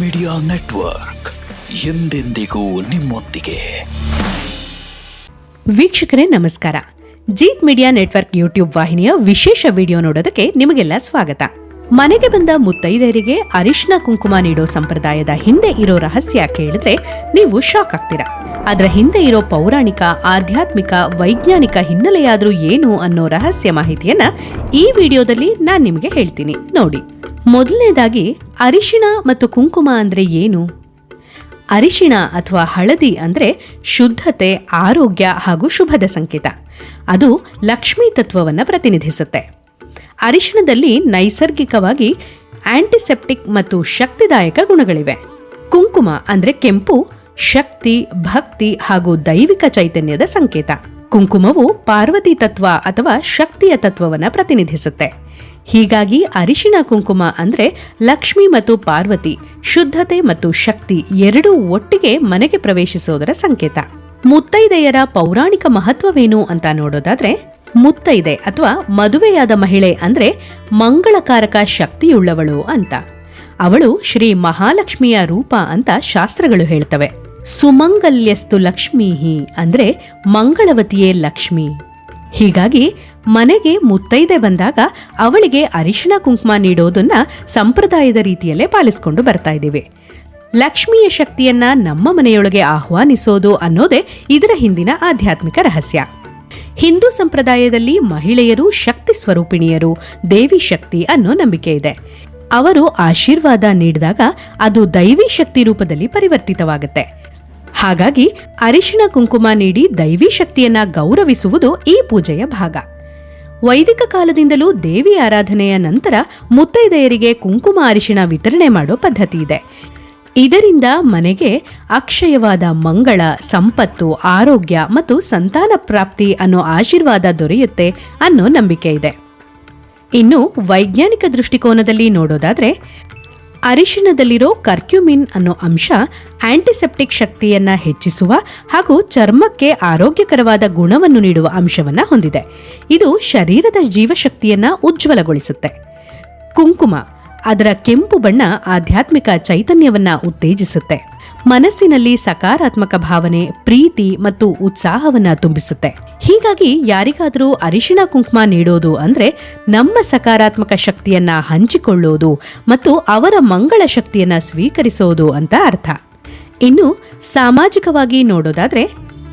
Media network ಎಂದೆಂದಿಗೂ ನಿಮ್ಮೊಂದಿಗೆ. ವೀಕ್ಷಕರೇ, ನಮಸ್ಕಾರ. ಜೀತ್ ಮೀಡಿಯಾ ನೆಟ್ವರ್ಕ್ ಯೂಟ್ಯೂಬ್ ವಾಹಿನಿಯ ವಿಶೇಷ ವಿಡಿಯೋ ನೋಡೋದಕ್ಕೆ ನಿಮಗೆಲ್ಲ ಸ್ವಾಗತ. ಮನೆಗೆ ಬಂದ ಮುತ್ತೈದೆಯರಿಗೆ ಅರಿಶಿನ ಕುಂಕುಮ ನೀಡೋ ಸಂಪ್ರದಾಯದ ಹಿಂದೆ ಇರೋ ರಹಸ್ಯ ಕೇಳಿದ್ರೆ ನೀವು ಶಾಕ್ ಆಗ್ತೀರಾ. ಅದರ ಹಿಂದೆ ಇರೋ ಪೌರಾಣಿಕ, ಆಧ್ಯಾತ್ಮಿಕ, ವೈಜ್ಞಾನಿಕ ಹಿನ್ನೆಲೆಯಾದರೂ ಏನು ಅನ್ನೋ ರಹಸ್ಯ ಮಾಹಿತಿಯನ್ನ ಈ ವಿಡಿಯೋದಲ್ಲಿ ನಾನು ನಿಮಗೆ ಹೇಳ್ತೀನಿ. ನೋಡಿ. ಮೊದಲನೇದಾಗಿ ಅರಿಶಿಣ ಮತ್ತು ಕುಂಕುಮ ಅಂದರೆ ಏನು? ಅರಿಶಿಣ ಅಥವಾ ಹಳದಿ ಅಂದರೆ ಶುದ್ಧತೆ, ಆರೋಗ್ಯ ಹಾಗೂ ಶುಭದ ಸಂಕೇತ. ಅದು ಲಕ್ಷ್ಮೀ ತತ್ವವನ್ನು ಪ್ರತಿನಿಧಿಸುತ್ತೆ. ಅರಿಶಿಣದಲ್ಲಿ ನೈಸರ್ಗಿಕವಾಗಿ ಆಂಟಿಸೆಪ್ಟಿಕ್ ಮತ್ತು ಶಕ್ತಿದಾಯಕ ಗುಣಗಳಿವೆ. ಕುಂಕುಮ ಅಂದರೆ ಕೆಂಪು, ಶಕ್ತಿ, ಭಕ್ತಿ ಹಾಗೂ ದೈವಿಕ ಚೈತನ್ಯದ ಸಂಕೇತ. ಕುಂಕುಮವು ಪಾರ್ವತಿ ತತ್ವ ಅಥವಾ ಶಕ್ತಿಯ ತತ್ವವನ್ನು ಪ್ರತಿನಿಧಿಸುತ್ತೆ. ಹೀಗಾಗಿ ಅರಿಶಿಣ ಕುಂಕುಮ ಅಂದ್ರೆ ಲಕ್ಷ್ಮಿ ಮತ್ತು ಪಾರ್ವತಿ, ಶುದ್ಧತೆ ಮತ್ತು ಶಕ್ತಿ ಎರಡೂ ಒಟ್ಟಿಗೆ ಮನೆಗೆ ಪ್ರವೇಶಿಸೋದರ ಸಂಕೇತ. ಮುತ್ತೈದೆಯರ ಪೌರಾಣಿಕ ಮಹತ್ವವೇನು ಅಂತ ನೋಡೋದಾದ್ರೆ, ಮುತ್ತೈದೆ ಅಥವಾ ಮದುವೆಯಾದ ಮಹಿಳೆ ಅಂದ್ರೆ ಮಂಗಳಕಾರಕ ಶಕ್ತಿಯುಳ್ಳವಳು ಅಂತ. ಅವಳು ಶ್ರೀ ಮಹಾಲಕ್ಷ್ಮಿಯ ರೂಪ ಅಂತ ಶಾಸ್ತ್ರಗಳು ಹೇಳ್ತವೆ. ಸುಮಂಗಲ್ಯಸ್ತು ಲಕ್ಷ್ಮೀಹಿ ಅಂದ್ರೆ ಮಂಗಳವತಿಯೇ ಲಕ್ಷ್ಮಿ. ಹೀಗಾಗಿ ಮನೆಗೆ ಮುತ್ತೈದೆ ಬಂದಾಗ ಅವಳಿಗೆ ಅರಿಶಿಣ ಕುಂಕುಮ ನೀಡೋದನ್ನ ಸಂಪ್ರದಾಯದ ರೀತಿಯಲ್ಲೇ ಪಾಲಿಸ್ಕೊಂಡು ಬರ್ತಾ ಇದ್ದೀವಿ. ಲಕ್ಷ್ಮಿಯ ಶಕ್ತಿಯನ್ನ ನಮ್ಮ ಮನೆಯೊಳಗೆ ಆಹ್ವಾನಿಸೋದು ಅನ್ನೋದೇ ಇದರ ಹಿಂದಿನ ಆಧ್ಯಾತ್ಮಿಕ ರಹಸ್ಯ. ಹಿಂದೂ ಸಂಪ್ರದಾಯದಲ್ಲಿ ಮಹಿಳೆಯರು ಶಕ್ತಿ ಸ್ವರೂಪಿಣಿಯರು, ದೇವಿ ಶಕ್ತಿ ಅನ್ನೋ ನಂಬಿಕೆ ಇದೆ. ಅವರು ಆಶೀರ್ವಾದ ನೀಡಿದಾಗ ಅದು ದೈವಿ ಶಕ್ತಿ ರೂಪದಲ್ಲಿ ಪರಿವರ್ತಿತವಾಗುತ್ತೆ. ಹಾಗಾಗಿ ಅರಿಶಿಣ ಕುಂಕುಮ ನೀಡಿ ದೈವಿ ಶಕ್ತಿಯನ್ನ ಗೌರವಿಸುವುದು ಈ ಪೂಜೆಯ ಭಾಗ. ವೈದಿಕ ಕಾಲದಿಂದಲೂ ದೇವಿ ಆರಾಧನೆಯ ನಂತರ ಮುತ್ತೈದೆಯರಿಗೆ ಕುಂಕುಮ ಅರಿಶಿಣ ವಿತರಣೆ ಮಾಡೋ ಪದ್ಧತಿ ಇದೆ. ಇದರಿಂದ ಮನೆಗೆ ಅಕ್ಷಯವಾದ ಮಂಗಳ, ಸಂಪತ್ತು, ಆರೋಗ್ಯ ಮತ್ತು ಸಂತಾನ ಪ್ರಾಪ್ತಿ ಅನ್ನೋ ಆಶೀರ್ವಾದ ದೊರೆಯುತ್ತೆ ಅನ್ನೋ ನಂಬಿಕೆ ಇದೆ. ಇನ್ನು ವೈಜ್ಞಾನಿಕ ದೃಷ್ಟಿಕೋನದಲ್ಲಿ ನೋಡೋದಾದ್ರೆ ಅರಿಶಿಣದಲ್ಲಿರೋ ಕರ್ಕ್ಯುಮಿನ್ ಅನ್ನೋ ಅಂಶ ಆಂಟಿಸೆಪ್ಟಿಕ್ ಶಕ್ತಿಯನ್ನ ಹೆಚ್ಚಿಸುವ ಹಾಗೂ ಚರ್ಮಕ್ಕೆ ಆರೋಗ್ಯಕರವಾದ ಗುಣವನ್ನು ನೀಡುವ ಅಂಶವನ್ನ ಹೊಂದಿದೆ. ಇದು ಶರೀರದ ಜೀವಶಕ್ತಿಯನ್ನ ಉಜ್ವಲಗೊಳಿಸುತ್ತೆ. ಕುಂಕುಮ, ಅದರ ಕೆಂಪು ಬಣ್ಣ ಆಧ್ಯಾತ್ಮಿಕ ಚೈತನ್ಯವನ್ನ ಉತ್ತೇಜಿಸುತ್ತೆ. ಮನಸ್ಸಿನಲ್ಲಿ ಸಕಾರಾತ್ಮಕ ಭಾವನೆ, ಪ್ರೀತಿ ಮತ್ತು ಉತ್ಸಾಹವನ್ನ ತುಂಬಿಸುತ್ತೆ. ಹೀಗಾಗಿ ಯಾರಿಗಾದರೂ ಅರಿಶಿಣ ಕುಂಕುಮ ನೀಡೋದು ಅಂದ್ರೆ ನಮ್ಮ ಸಕಾರಾತ್ಮಕ ಶಕ್ತಿಯನ್ನ ಹಂಚಿಕೊಳ್ಳೋದು ಮತ್ತು ಅವರ ಮಂಗಳ ಶಕ್ತಿಯನ್ನ ಸ್ವೀಕರಿಸೋದು ಅಂತ ಅರ್ಥ. ಇನ್ನು ಸಾಮಾಜಿಕವಾಗಿ ನೋಡೋದಾದ್ರೆ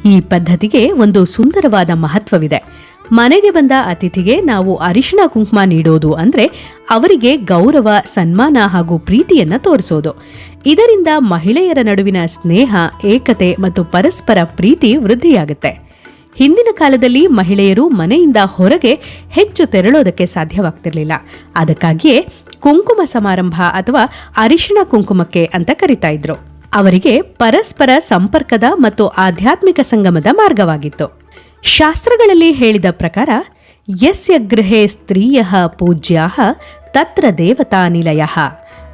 ಈ ಪದ್ಧತಿಗೆ ಒಂದು ಸುಂದರವಾದ ಮಹತ್ವವಿದೆ. ಮನೆಗೆ ಬಂದ ಅತಿಥಿಗೆ ನಾವು ಅರಿಶಿಣ ಕುಂಕುಮ ನೀಡೋದು ಅಂದರೆ ಅವರಿಗೆ ಗೌರವ, ಸನ್ಮಾನ ಹಾಗೂ ಪ್ರೀತಿಯನ್ನು ತೋರಿಸೋದು. ಇದರಿಂದ ಮಹಿಳೆಯರ ನಡುವಿನ ಸ್ನೇಹ, ಏಕತೆ ಮತ್ತು ಪರಸ್ಪರ ಪ್ರೀತಿ ವೃದ್ಧಿಯಾಗುತ್ತೆ. ಹಿಂದಿನ ಕಾಲದಲ್ಲಿ ಮಹಿಳೆಯರು ಮನೆಯಿಂದ ಹೊರಗೆ ಹೆಚ್ಚು ತೆರಳೋದಕ್ಕೆ ಸಾಧ್ಯವಾಗ್ತಿರಲಿಲ್ಲ. ಅದಕ್ಕಾಗಿಯೇ ಕುಂಕುಮ ಸಮಾರಂಭ ಅಥವಾ ಅರಿಶಿಣ ಕುಂಕುಮಕ್ಕೆ ಅಂತ ಕರಿತಾ ಇದ್ರು. ಅವರಿಗೆ ಪರಸ್ಪರ ಸಂಪರ್ಕದ ಮತ್ತು ಆಧ್ಯಾತ್ಮಿಕ ಸಂಗಮದ ಮಾರ್ಗವಾಗಿತ್ತು. ಶಾಸ್ತ್ರಗಳಲ್ಲಿ ಹೇಳಿದ ಪ್ರಕಾರ, ಯಸ್ಯ ಗೃಹೆ ಸ್ತ್ರೀಯ ಪೂಜ್ಯ ತತ್ರ ದೇವತಾ ನಿಲಯ.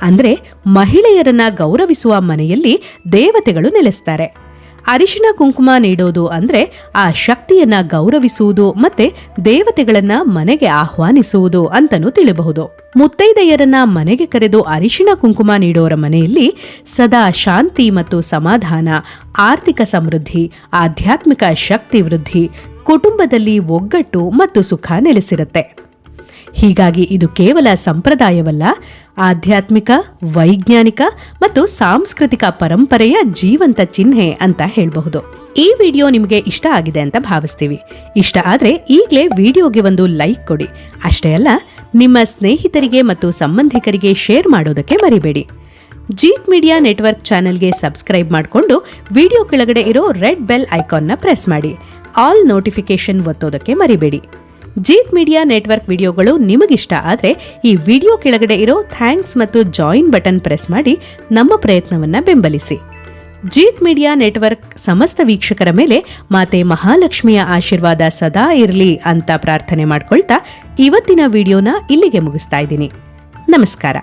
ಅಂದರೆ ಮಹಿಳೆಯರನ್ನ ಗೌರವಿಸುವ ಮನೆಯಲ್ಲಿ ದೇವತೆಗಳು ನೆಲೆಸ್ತಾರೆ. ಅರಿಶಿನ ಕುಂಕುಮ ನೀಡೋದು ಅಂದ್ರೆ ಆ ಶಕ್ತಿಯನ್ನ ಗೌರವಿಸುವುದು ಮತ್ತೆ ದೇವತೆಗಳನ್ನ ಮನೆಗೆ ಆಹ್ವಾನಿಸುವುದು ಅಂತನೂ ತಿಳಿಬಹುದು. ಮುತ್ತೈದೆಯರನ್ನ ಮನೆಗೆ ಕರೆದು ಅರಿಶಿನ ಕುಂಕುಮ ನೀಡೋರ ಮನೆಯಲ್ಲಿ ಸದಾ ಶಾಂತಿ ಮತ್ತು ಸಮಾಧಾನ, ಆರ್ಥಿಕ ಸಮೃದ್ಧಿ, ಆಧ್ಯಾತ್ಮಿಕ ಶಕ್ತಿ ವೃದ್ಧಿ, ಕುಟುಂಬದಲ್ಲಿ ಒಗ್ಗಟ್ಟು ಮತ್ತು ಸುಖ ನೆಲೆಸಿರುತ್ತೆ. ಹೀಗಾಗಿ ಇದು ಕೇವಲ ಸಂಪ್ರದಾಯವಲ್ಲ, ಆಧ್ಯಾತ್ಮಿಕ, ವೈಜ್ಞಾನಿಕ ಮತ್ತು ಸಾಂಸ್ಕೃತಿಕ ಪರಂಪರೆಯ ಜೀವಂತ ಚಿಹ್ನೆ ಅಂತ ಹೇಳಬಹುದು. ಈ ವಿಡಿಯೋ ನಿಮಗೆ ಇಷ್ಟ ಆಗಿದೆ ಅಂತ ಭಾವಿಸ್ತೀವಿ. ಇಷ್ಟ ಆದರೆ ಈಗಲೇ ವಿಡಿಯೋಗೆ ಒಂದು ಲೈಕ್ ಕೊಡಿ. ಅಷ್ಟೇ ಅಲ್ಲ, ನಿಮ್ಮ ಸ್ನೇಹಿತರಿಗೆ ಮತ್ತು ಸಂಬಂಧಿಕರಿಗೆ ಶೇರ್ ಮಾಡೋದಕ್ಕೆ ಮರಿಬೇಡಿ. ಜೀತ್ ಮೀಡಿಯಾ ನೆಟ್ವರ್ಕ್ ಚಾನೆಲ್ಗೆ ಸಬ್ಸ್ಕ್ರೈಬ್ ಮಾಡಿಕೊಂಡು ವಿಡಿಯೋ ಕೆಳಗಡೆ ಇರೋ ರೆಡ್ ಬೆಲ್ ಐಕಾನ್ನ ಪ್ರೆಸ್ ಮಾಡಿ. ಆಲ್ ನೋಟಿಫಿಕೇಷನ್ ಒತ್ತೋದಕ್ಕೆ ಮರಿಬೇಡಿ. ಜೀತ್ ಮೀಡಿಯಾ ನೆಟ್ವರ್ಕ್ ವಿಡಿಯೋಗಳು ನಿಮಗಿಷ್ಟ ಆದರೆ ಈ ವಿಡಿಯೋ ಕೆಳಗಡೆ ಇರೋ ಥ್ಯಾಂಕ್ಸ್ ಮತ್ತು ಜಾಯಿನ್ ಬಟನ್ ಪ್ರೆಸ್ ಮಾಡಿ ನಮ್ಮ ಪ್ರಯತ್ನವನ್ನು ಬೆಂಬಲಿಸಿ. ಜೀತ್ ಮೀಡಿಯಾ ನೆಟ್ವರ್ಕ್ ಸಮಸ್ತ ವೀಕ್ಷಕರ ಮೇಲೆ ಮಾತೆ ಮಹಾಲಕ್ಷ್ಮಿಯ ಆಶೀರ್ವಾದ ಸದಾ ಇರಲಿ ಅಂತ ಪ್ರಾರ್ಥನೆ ಮಾಡ್ಕೊಳ್ತಾ ಇವತ್ತಿನ ವಿಡಿಯೋನ ಇಲ್ಲಿಗೆ ಮುಗಿಸ್ತಾ ಇದ್ದೀನಿ. ನಮಸ್ಕಾರ.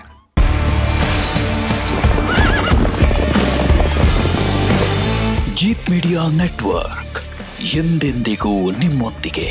ಜೀತ್ ಮೀಡಿಯಾ ನೆಟ್ವರ್ಕ್ ಎಂದೆಂದಿಗೂ ನಿಮ್ಮೊಂದಿಗೆ.